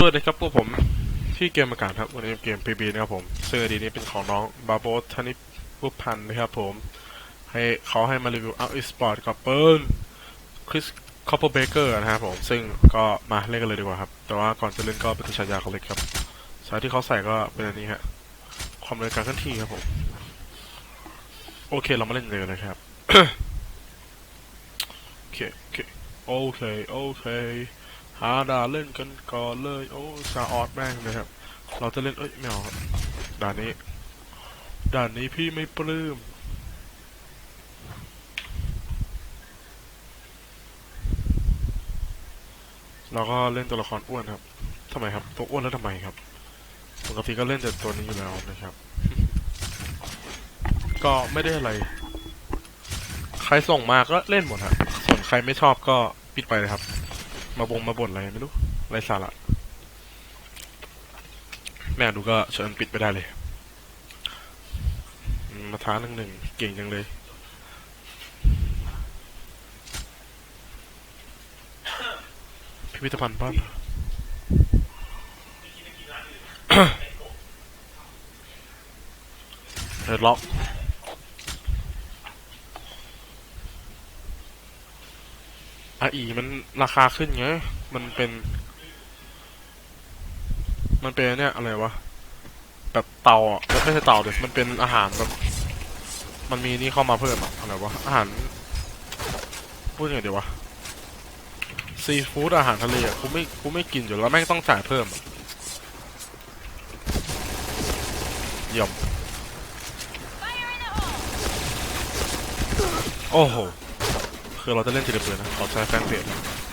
ด้วยนะครับพวกผมที่เกมอากาศครับวันนี้เกม PB นะครับผมซึ่งอดีนี้เป็นของน้องบาโบธนิพุพันธ์นะครับผมให้เขาให้มารีวิวเอาอีสปอร์ตกับเปิลคริสคอปเปอร์เบเกอร์นะครับผมซึ่งก็มาเล่นกันเลยดีกว่าครับ แต่ว่าก่อนจะเล่นก็เป็นฉายาเขาเลยครับสายที่เขาใส่ก็เป็นอันนี้ฮะความเร็วการเคลื่อนที่ครับผมโอเคเรามาเล่นเลยนนะครับโอเคโอเคโอเคโอเค หาด่าเล่นกันก่อนเลยโอ้ซาออดแม่งเลยครับ เราจะเล่นเอ้ยไม่เอาครับด่านนี้ ด่านนี้พี่ไม่ปลื้มเราก็เล่นตัวละครอ้วนครับทำไมครับ ตัวอ้วนแล้วทำไมครับปกติก็เล่นแต่ตัวนี้อยู่แล้วนะครับ ก็ไม่ได้อะไร ใครส่งมาก็เล่นหมดครับส่วนใครไม่ชอบก็ปิดไปเลยครับ มาบงมาบ่นอะไรไม่รู้ไรสาระแม่ดูก็เชิญปิดไปได้เลย มาท้าหนึ่งหนึ่งเก่งจังเลยพิพิธภัณฑ์บ้าเดินล็อก อาอีมันราคาขึ้นไงมันเป็น มันเป็นเนี่ยอะไรวะ แบบเตาอะไม่ใช่เตาเด็มันเป็นอาหารแบบ มันมีนี่เข้ามาเพิ่มอะอะไรวะ อาหาร พูดยังไงดีวะ ซีฟู้ดอาหารทะเลอะกูไม่กูไม่กินอยู่แล้วแม่งต้องจ่ายเพิ่มเยี่ยมโอ้โห คือเราจะเล่นทีละปืนนะขอใช้แฟนเพจน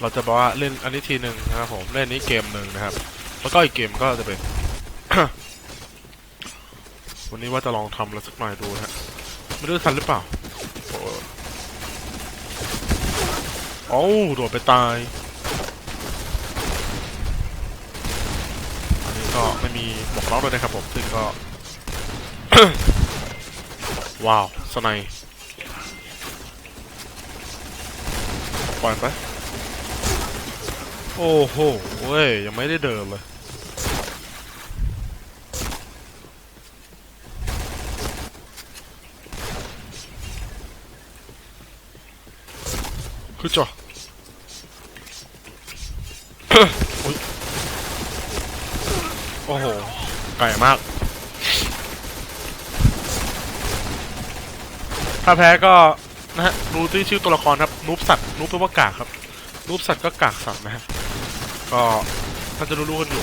เราจะบอกว่าเล่นอันนี้ทีหนึ่งนะครับผมเล่นนี้เกมหนึ่งนะครับ แล้วก็อีกเกมก็จะเป็น วันนี้ว่าจะลองทำอะไรสักหน่อยดูนะฮะไม่รู้ทันหรือเปล่าโอ้โอ้โดดไปตาย อันนี้ก็ไม่มีหมวกล็อกเลยนะครับผมซึ่งก็ ว้าวสไน ปล่อยไป โอ้โหเว้ย ยังไม่ได้เดินเลยคือจ่อโอ้โห ไก่มาก ถ้าแพ้ก็นะฮะรู้ที่ชื่อตัวละครครับ นูบสัตว์นูบแปลว่ากากครับนูบสัตว์ก็กากสัตว์นะฮะก็ท่านจะรู้ๆกันอยู่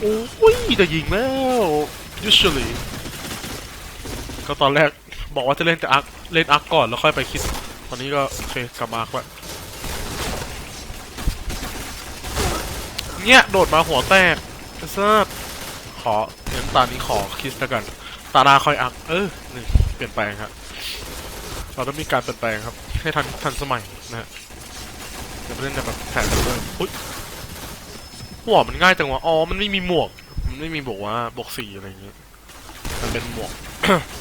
โอ้ยจะยิงแล้ว usually ก็ตอนแรกบอกว่าจะเล่นแต่อักเล่นอักก่อนแล้วค่อยไปคิด ตอนนี้ก็โอเคกลับมาอักละเนี่ยโดดมาหัวแตกเซิร์ฟขอเน้นตานี้ขอคิดแล้วกัน ตาหนาคอยอัก เออหนี่ง เปลี่ยนแปลงครับเราต้องมีการเปลี่ยนแปลงครับ ให้ทันทันสมัยนะฮะจะเล่นแบบแผนเลยอุ้ยหัวมันง่ายจังวะอ๋อมันไม่มีหมวก มันไม่มีบอกว่าบวกสี่อะไรอย่างเงี้ยมันเป็นหมวก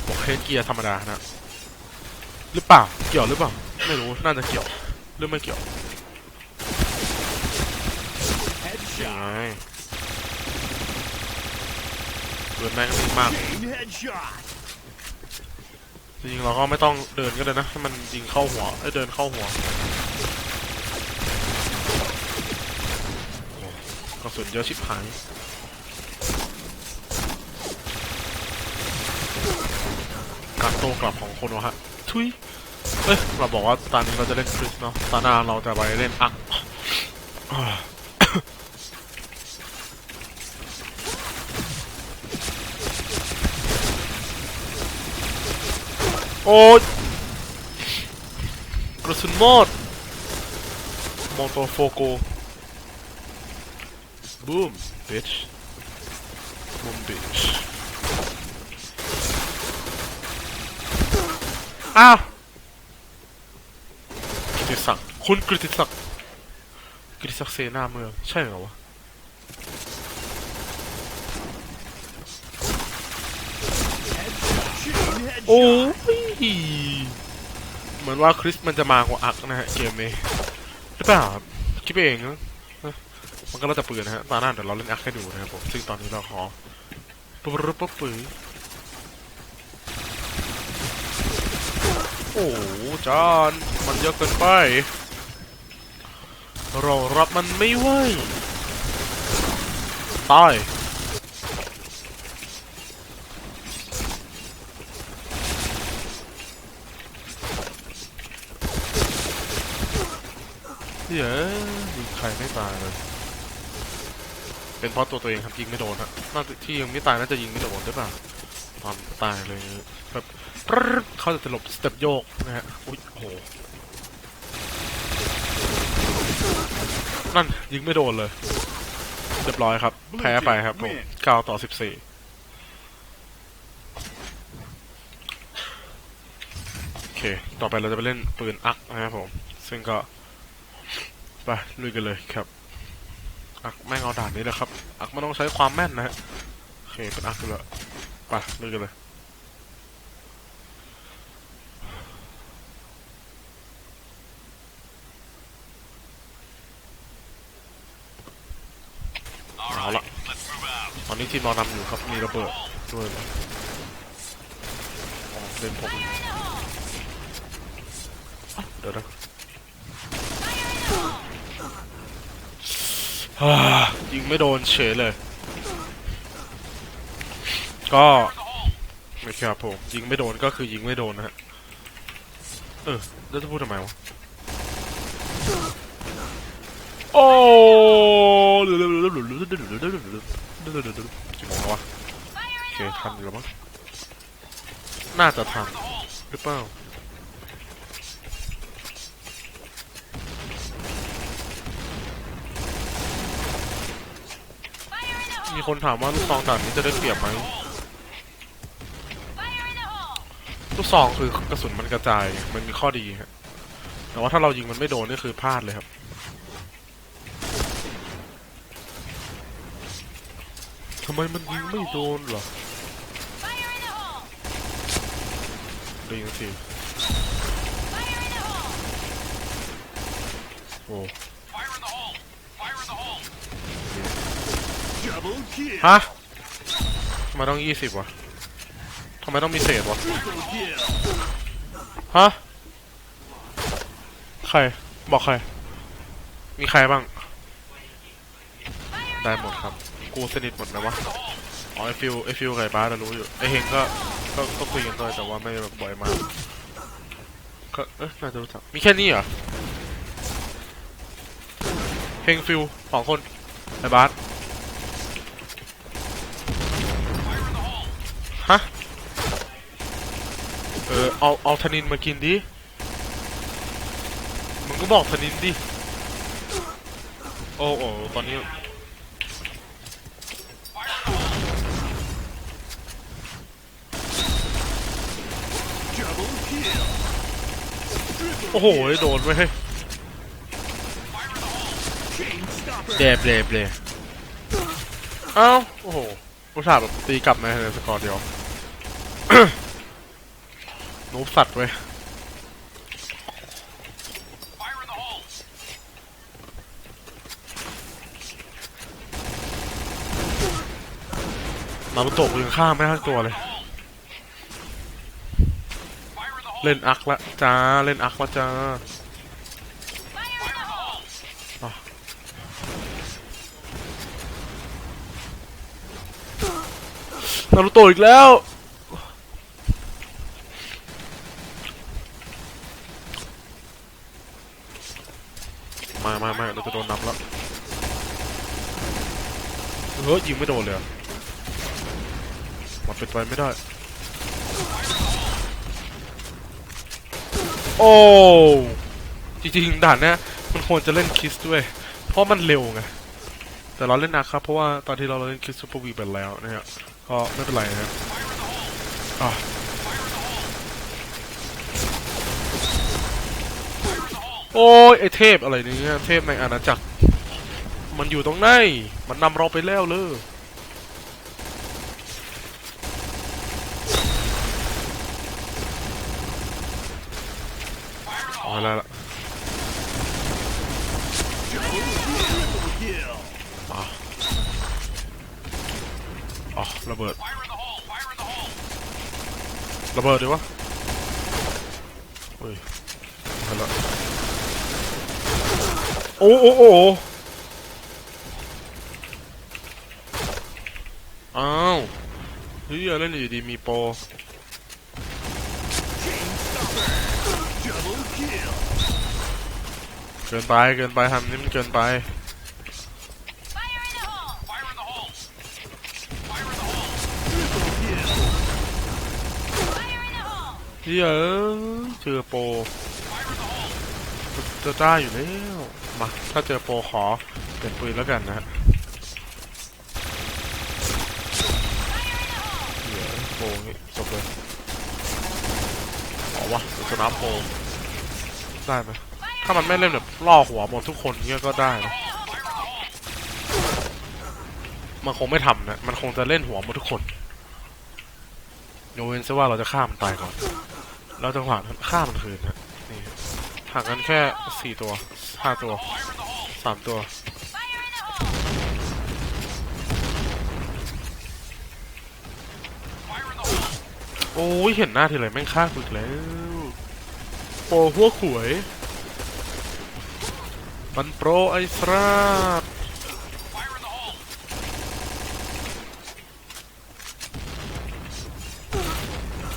หมวกเฮดเกียร์ธรรมดานะหรือเปล่าเกี่ยวหรือเปล่าไม่รู้น่าจะเกี่ยวหรือไม่เกี่ยวยังไง Headshot. เดินแม่งมาก จริงเราก็ไม่ต้องเดินก็ได้นะให้มันยิงเข้าหัวไอ้เดินเข้าหัวกระสุนเยอะชิบหายการโต้กลับของโคนวะฮะทุยเอ้ยเราบอกว่าตอนนี้เราจะเล่นคริสเนาะตาหน้าเราจะไปเล่นอัก โอ้ยกระสุนหมดมอโตโฟโกบูม bitch บูม bitch อ้าวกฤติศักดิ์คุณกฤติศักดิ์กฤติศักดิ์เสนาเมืองใช่เหรอวะ Chain โอ้ headshot. ย เหมือนว่าคริสมันจะมากว่าอักนะฮะเกมนี้หรือเปล่าคิดไปเองนะมันก็แล้วแต่ปืนนะฮะตาหน้าเดี๋ยวเราเล่นอักให้ดูนะครับผมซึ่งตอนนี้เราขอปุ๊บปุ๊บปุ๊บปืนโอ้จานมันเยอะเกินไป เรารับมันไม่ไหวตาย ยวยิงใครไม่ตายเลย เป็นเพราะตัวตัวเองครับยิงไม่โดนฮะน่าจะที่ยังไม่ตายน่าจะยิงไม่โดนหรือเปล่าตอนตายเลยแบบเขาจะหลบสเต็ปโยกนะฮะอุ้ยโอ้โหนั่นยิงไม่โดนเลยเรียบร้อยครับ แพ้ไปครับผมเก้าต่อสิบสี่โอเค ต่อไปเราจะไปเล่นปืนอักนะครับผม ซึ่งก็ ไปลุยกันเลยครับ อักแม่งเอาด่านนี้แหละครับ อักมันต้องใช้ความแม่นนะฮะโอเคเป็นอักเลยไปลุยกันเลยเอาละตอนนี้ทีมเรานำอยู่ครับ มีระเบิดด้วยนะเล่นผมเดี๋ยวนะฮ่า ยิงไม่โดนเฉยเลย ก็ไม่ครับผมยิงไม่โดนก็คือยิงไม่โดนนะฮะ เออแล้วจะพูดทำไมวะ โอ้กี่โมงแล้ววะโอเคทันอยู่แล้วมั้งน่าจะทันหรือเปล่า มีคนถามว่าลูกซองด่านนี้จะได้เปรียบไหมลูกซองคือกระสุนมันกระจาย มันมีข้อดีฮะแต่ว่าถ้าเรายิงมันไม่โดนนี่คือพลาดเลยครับ ทำไมมันยิงไม่โดนเหรอได้ยินสิโอ้ ฮะทำไมต้องยี่สิบวะทำไมต้องมีเศษวะ ฮะ ใคร บอกใคร มีใครบ้าง ได้หมดครับ กูสนิทหมดนะวะ อ๋อไอฟิวไอฟิวไก่บ้าสน่รู้อยู่ ไอเฮงก็ ก็ก็คุยกันด้วยแต่ว่าไม่แบบบ่อยมาก ก็ เอ๊ะน่าจะรู้จัก มีแค่นี้เหรอ เฮงฟิวสองคนไอบาสฮะ เออเอาเอาธนินมากินดิ มึงก็บอกธนินดิ โอ้โอตอนนี้ โอ้โห โดนไว้ยเฮ้เดบเดบเลยเอ้า โอ้โหอุตส่าห์แบบตีกลับมาในสกอร์เดียว นูบสัตว์เว้ยนารุโตะกูยังฆ่าไม่ได้ทั้งตัวเลย เล่นอักละจ้า เล่นอักละจ้าอะนารุโตะอีกแล้ว มามามาเราจะโดนนับแล้ว เฮ้ยยิงไม่โดนเลยอะมันเป็นไปไม่ได้ โอ้จริงๆด่านเนี้ยมันควรจะเล่นคิสด้วย เพราะมันเร็วไง แต่เราเล่นนะครับ เพราะว่าตอนที่เราเล่นคิสซูเปอร์วีไปแล้วนะฮะก็ไม่เป็นไรนะครับอะโอ้ยไอเทพอะไรเนี่ยเทพในอาณาจักร มันอยู่ตรงไหน มันนำเราไปแล้วเลยเอาละมอ๋ระเบิด ระเบิดดีวะเฮ้ยมาแล้วโอ้โอ้ เฮ้ยเล่นอยู่ดีมีโปรเกินไปเกินไปทำนี่มันเกินไปเยออเจอโปรจะได้อยู่แล้วมาถ้าเจอโปรขอเปลี่ยนปืนแล้วกันนะฮะเดี๋ยว โปรนี่จบเลยเอาวะเดี๋ยวจะนับโปรได้ไหมถ้ามันไม่เล่นแบบล่อหัวหมดทุกคนเงี้ยก็ได้นะมันคงไม่ทำนะ มันคงจะเล่นหัวหมดทุกคนโยเว้นซะว่าเราจะฆ่ามันตายก่อน เราจะหวานฆ่ามันคืนนะนี่ห่างกันแค่สี่ตัวห้าตัวสามตัว โอ้ยเห็นหน้าทีไรแม่งฆ่ากูอีกแล้วโปรหัวขวย มันโปรไอ้สราด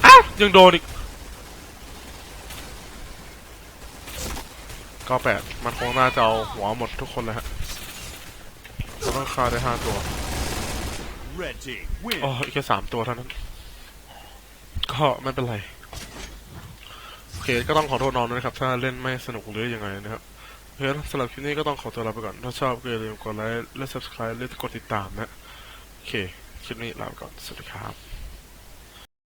อ้าวยังโดนอีกก็แปดมันคงน่าจะเอาหัวหมดทุกคนเลยฮะเราต้องฆ่าได้ห้าตัว Red team win. อ๋อ อีกแค่สามตัวเท่านั้น ก็ไม่เป็นไร โอเค ก็ต้องขอโทษน้องด้วยนะครับ ถ้าเล่นไม่สนุกหรือยังไงนะครับเพราะฉะนั้นสำหรับคลิปนี้ก็ต้องขอตัวลาไปก่อน ถ้าชอบก็อย่าลืมกดไลค์และ subscribe และกดติดตามนะ โอเค คลิปนี้ลาไปก่อน สวัสดีครับ